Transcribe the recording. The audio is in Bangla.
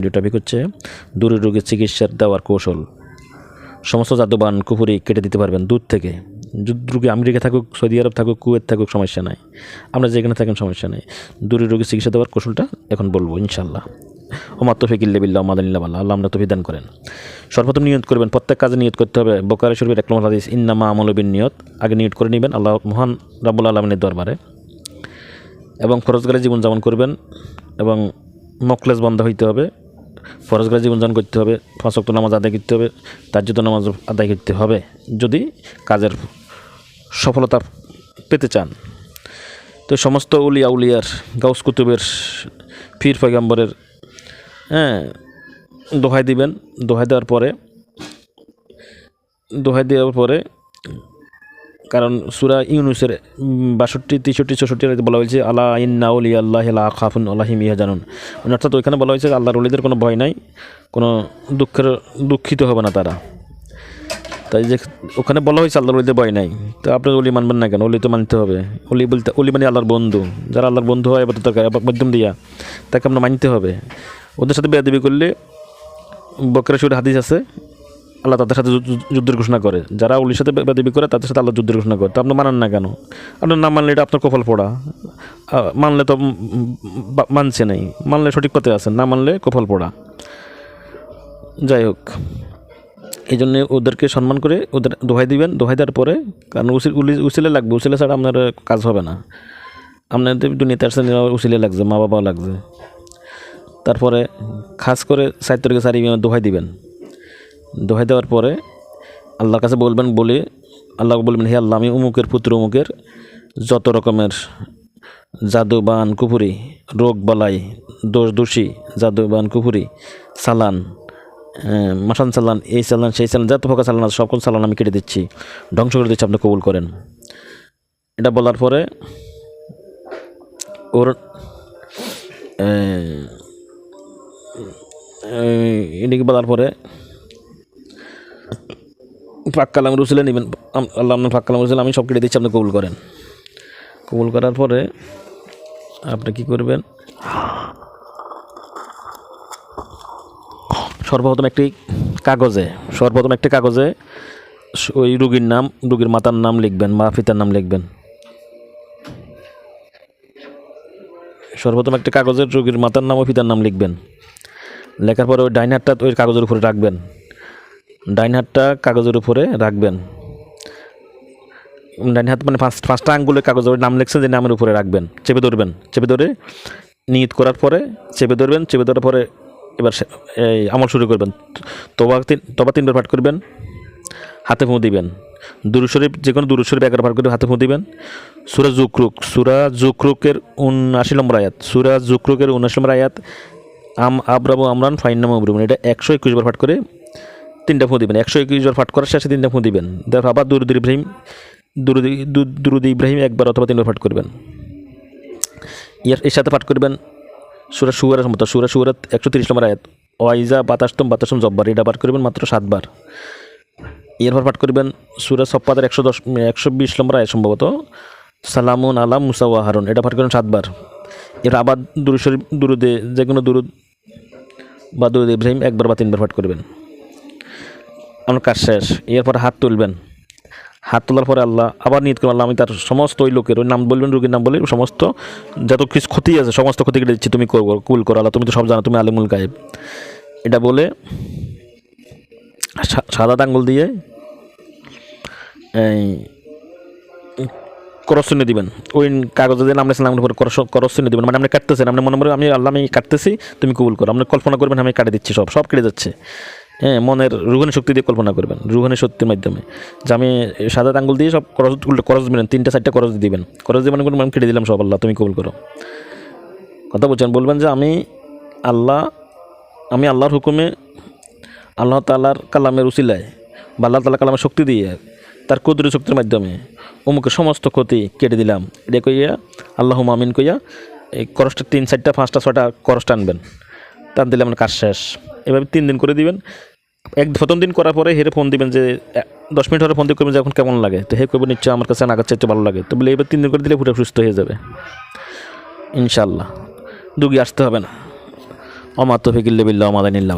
ভিডিও টপিক হচ্ছে দূরের রোগের চিকিৎসার দেওয়ার কৌশল। সমস্ত জাদুবান কুপুরি কেটে দিতে পারবেন দূর থেকে। রোগী আমেরিকা থাকুক, সৌদি আরব থাকুক, কুয়েত থাকুক, সমস্যা নাই। আমরা যেখানে থাকেন, সমস্যা নেই। দূরের রোগীর চিকিৎসা দেওয়ার কৌশলটা এখন বলব ইনশাল্লাহ ওমার তফিকিল্লা বিল্লাহ মাদানিল্লাহ আল্লাহ আল্লাহ আমরা তফিদান করেন। সর্বপ্রথম নিয়ত করবেন, প্রত্যেক কাজে নিয়ত করতে হবে। বোকারে শরীফের এক নম্বর হাদিস, ইন্নামা আমলবিন নিয়ত আগে নিয়ত করে নেবেন, আল্লাহ মহান রাবুল আলমিনের দরবারে। এবং ফরজগারে জীবনযাপন করবেন এবং মকলেস বন্ধ হইতে হবে। ফরজগারে জীবনযাপন করতে হবে ওয়াক্ত নামাজ আদায় করতে হবে তাজ্জুদ নামাজ আদায় করতে হবে। যদি কাজের সফলতা পেতে চান, তো সমস্ত উলিয়া উলিয়ার, গাউস কুতুবের ফির পয়গাম্বরের হ্যাঁ দোহাই দিবেন। দোহাই দেওয়ার পরে, দোহাই দেওয়ার পরে কারণ সুরা ইউনুসের বাষট্টি, তেষট্টি, চৌষট্টি বলা হয়েছে আল্লাহ ইন্না উলি আল্লাহ খাফুন আল্লাহিম ইয়া জানুন মানে অর্থাৎ ওইখানে বলা হয়েছে, আল্লাহর উলিদের কোনো ভয় নাই, কোনো দুঃখের, দুঃখিত হবে না তারা। তাই যে ওখানে বলা হয়েছে, আল্লাহর অলিদের ভয় নাই। তো আপনার অলি মানবেন না কেন? অলি তো মানতে হবে। অলি বলতে অলি মানে আল্লাহর বন্ধু। যারা আল্লাহর বন্ধু হয় এবার তাকে মাধ্যম দিয়া, তাকে আপনার মানতে হবে। ওদের সাথে বেয়াদবি করলে বকরা সুর হাদিস আছে আল্লাহ তাদের সাথে যুদ্ধের ঘোষণা করে। যারা উলির সাথে বেদবি করে, তাদের সাথে আল্লাহ যুদ্ধের ঘোষণা করে। তো আপনি মানান না কেন? আপনার না মানলে এটা আপনার কপাল পড়া। মানলে তো মানছে নাই। মানলে সঠিক পথে আছেন, না মানলে কপাল পড়া। যাই হোক এই জন্য ওদেরকে সম্মান করে ওদের দোহাই দিবেন। দোহাই দেওয়ার পরে, কারণ উসিল উসিলে লাগবে। উসিলে ছাড়া আপনার কাজ হবে না। আপনাদের দুনিয়াতে আসছেন উসিলে লাগছে মা বাবাও লাগছে। তারপরে খাস করে সাহিত্যকে সারি দোহাই দিবেন। দোহাই দেওয়ার পরে আল্লাহর কাছে বলবেন, বলে আল্লাহ বলবেন, হে আল্লাহ, আমি উমুকের পুত্র, উমুকের যত রকমের জাদুবান কুপুরি রোগ বালাই, দোষ দোষী, জাদুবান কুপুরি সালান মাসান সালান, এই সালান, সেই সালান, যত প্রকার সালান আছে, সকল সালান আমি কেটে দিচ্ছি, ধ্বংস করে দিচ্ছি, আপনি কবুল করেন। এটা বলার পরে ওর এদিকে বলার পরে পাক কালাম রুসুলে নেবেন আল্লাহ আপনার পাক কালাম রুসুল আমি সব কেটে দিচ্ছি, আপনি কবুল করেন। কবুল করার পরে আপনি কি করবেন? সর্বপ্রথম একটি কাগজে, সর্বপ্রথম একটি কাগজে ওই রুগীর নাম, রুগীর মাতার নাম লিখবেন, মা পিতার নাম লিখবেন। সর্বপ্রথম একটি কাগজের রুগীর মাতার নাম ও পিতার নাম লিখবেন। লেখার পরে ওই ডাইন হাতটা ওই কাগজের উপরে রাখবেন। ডাইন হাতটা কাগজের উপরে রাখবেন। ডাইন হাত মানে পাঁচ পাঁচটা আঙ্গুলের কাগজের নাম লিখছেন যে নামের উপরে রাখবেন। চেপে ধরবেন। চেপে ধরে নিয়ত করার পরে চেপে ধরবেন, চেপে ধরার পরে এবার এই আমল শুরু করবেন। তবা তিন, তবা তিনবার পাঠ করবেন, হাতে ফুঁ দিবেন। দুরু শরীফ, যে কোনো দুরু শরীফ এগারো পাঠ করে হাতে ফুঁ দিবেন। সুরা জুকরুক সুরা জুকরুকের উনআশি নম্বর আয়াত, সুরা জুকরুকের উনআশি নম্বর আয়াত, আম আবরাবু আমরান ফাইন নাম এটা একশো একুশ বার পাঠ করে তিনটা ফুঁ দিবেন। একশো একুশ বার পাঠ করার শেষে তিনটা ফুঁ দিবেন। দেখো, আবার দুরুদ ইব্রাহিম, দুরুদ দুরুদ ইব্রাহিম একবার অথবা তিনবার পাঠ করবেন। এর সাথে পাঠ করবেন সুরা সুয়ারের মতো সুরা সুয়ারাত একশো তিরিশ নম্বর আয়াত। ওয়াইজা বাতাস্তম বাতাসম জব্বার। এটা পাঠ করবেন মাত্র সাতবার। এরপর পাঠ করবেন সুরা সপ্পাদের একশো দশ একশো বিশ নম্বর আয়াত সম্ভবত। সালামুন আলাম মুসা ওয়া হারুন এটা পাঠ করবেন সাতবার। এর আবার দুরুদ দুরুদে যে কোনো দুরুদ বা দুরুদ ইব্রাহিম একবার বা তিনবার পাঠ করবেন। আমার কাজ শেষ। এরপর হাত তুলবেন। হাত তোলার পরে আল্লাহ আবার নিয়ত করবেন আল্লাহ আমি তার সমস্ত ওই লোকের ওই নাম বলবেন, রোগীর নাম বলে সমস্ত যত কিছু ক্ষতি আছে, সমস্ত ক্ষতি কেটে দিচ্ছি, তুমি করব কুল করো, আল্লাহ তুমি তো সব জানো, তুমি আলিমুল গায়েব। এটা বলে সাদা আঙ্গুল দিয়ে এই করসনে দিবেন। ওই কাগজে দিয়ে নাম লেখেন নামের উপরে করসনে দিবেন। মানে আপনি কাটতেছেন, আপনি মনে মনে আমি আল্লাহ আমি কাটতেছি, তুমি কবুল করো। আপনি কল্পনা করবেন আমি কাটে দিচ্ছি সব সব কেটে যাচ্ছে। হ্যাঁ মনের রুহানি শক্তি দিয়ে কল্পনা করবেন, রুহানি শক্তির মাধ্যমে। যে আমি সাদা আঙ্গুল দিয়ে সব করজ উল্টো করজ দিবেন, তিনটা চারটা করজ দিবেন। করজ দিয়ে মানে কোনো আমি কেটে দিলাম সব আল্লাহ, তুমি কবুল করো। কথা বলছেন, বলবেন যে আমি আল্লাহ, আমি আল্লাহর হুকুমে আল্লাহ তালার কালামের উসিলায় বা আল্লাহ তালা কালামের শক্তি দিয়ে তার কুদরি শক্তির মাধ্যমে অমুকের সমস্ত ক্ষতি কেটে দিলাম। এটা কইয়া আল্লাহ মামিন কইয়া এই করসটা তিন, চারটা, পাঁচটা ছটা করসটা আনবেন টান দিলে আমার কাজ শেষ। এভাবে তিন দিন করে দিবেন। এক প্রথম দিন করার পরে হেরে ফোন দিবেন যে দশ মিনিট হলে ফোন দিয়ে করবেন যে, এখন কেমন লাগে? তো হে করবেন নিশ্চয় আমার কাছে নাগার চাইতে ভালো লাগে। তো বলে, এবার তিন দিন করে দিলে পুরো সুস্থ হয়ে যাবে। ইনশাল্লাহ দুগি আসতে হবে না। অমাত্তফিকিল্লা বিল্লা আমাদানিল্লা